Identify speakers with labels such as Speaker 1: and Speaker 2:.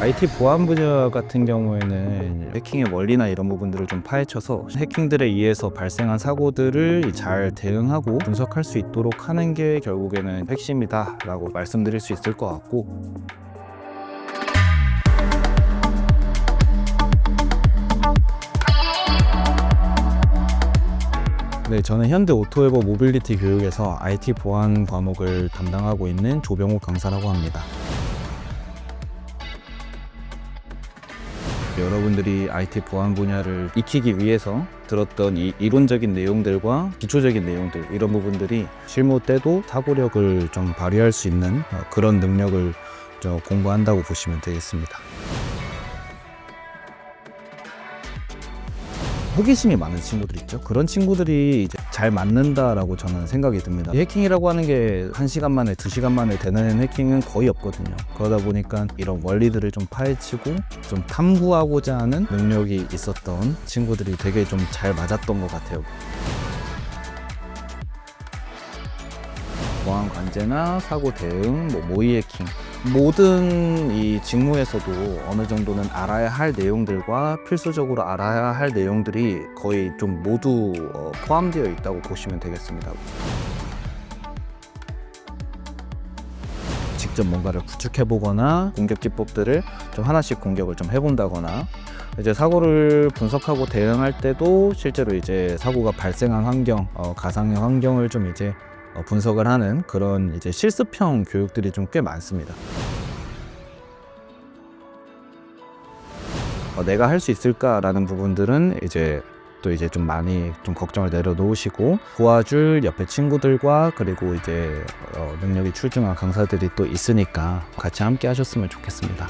Speaker 1: IT 보안 분야 같은 경우에는 해킹의 원리나 이런 부분들을 좀 파헤쳐서 해킹들에 의해서 발생한 사고들을 잘 대응하고 분석할 수 있도록 하는 게 결국에는 핵심이다라고 말씀드릴 수 있을 것 같고 네, 저는 현대 오토웨버 모빌리티 교육에서 IT 보안 과목을 담당하고 있는 조병욱 강사라고 합니다. 여러분들이 IT 보안 분야를 익히기 위해서 들었던 이 이론적인 내용들과 기초적인 내용들 이런 부분들이 실무 때도 사고력을 좀 발휘할 수 있는 어, 그런 능력을 저 공부한다고 보시면 되겠습니다. 호기심이 많은 친구들 있죠. 그런 친구들이 이제 잘 맞는다라고 저는 생각이 듭니다. 이 해킹이라고 하는 게 한시간 만에, 두시간 만에 되는 해킹은 거의 없거든요. 그러다 보니까 이런 원리들을 좀 파헤치고 좀 탐구하고자 하는 능력이 있었던 친구들이 되게 좀 잘 맞았던 것 같아요. 보안 관제나 사고 대응, 뭐 모의 해킹 모든 이 직무에서도 어느 정도는 알아야 할 내용들과 필수적으로 알아야 할 내용들이 거의 좀 모두 어, 포함되어 있다고 보시면 되겠습니다. 직접 뭔가를 구축해 보거나 공격 기법들을 좀 하나씩 공격을 좀 해본다거나 이제 사고를 분석하고 대응할 때도 실제로 이제 사고가 발생한 환경, 어, 가상의 환경을 좀 이제 어, 분석을 하는 그런 이제 실습형 교육들이 좀 꽤 많습니다. 어, 내가 할 수 있을까라는 부분들은 이제 또 이제 좀 많이 좀 걱정을 내려놓으시고 도와줄 옆에 친구들과 그리고 이제 어, 능력이 출중한 강사들이 또 있으니까 같이 함께 하셨으면 좋겠습니다.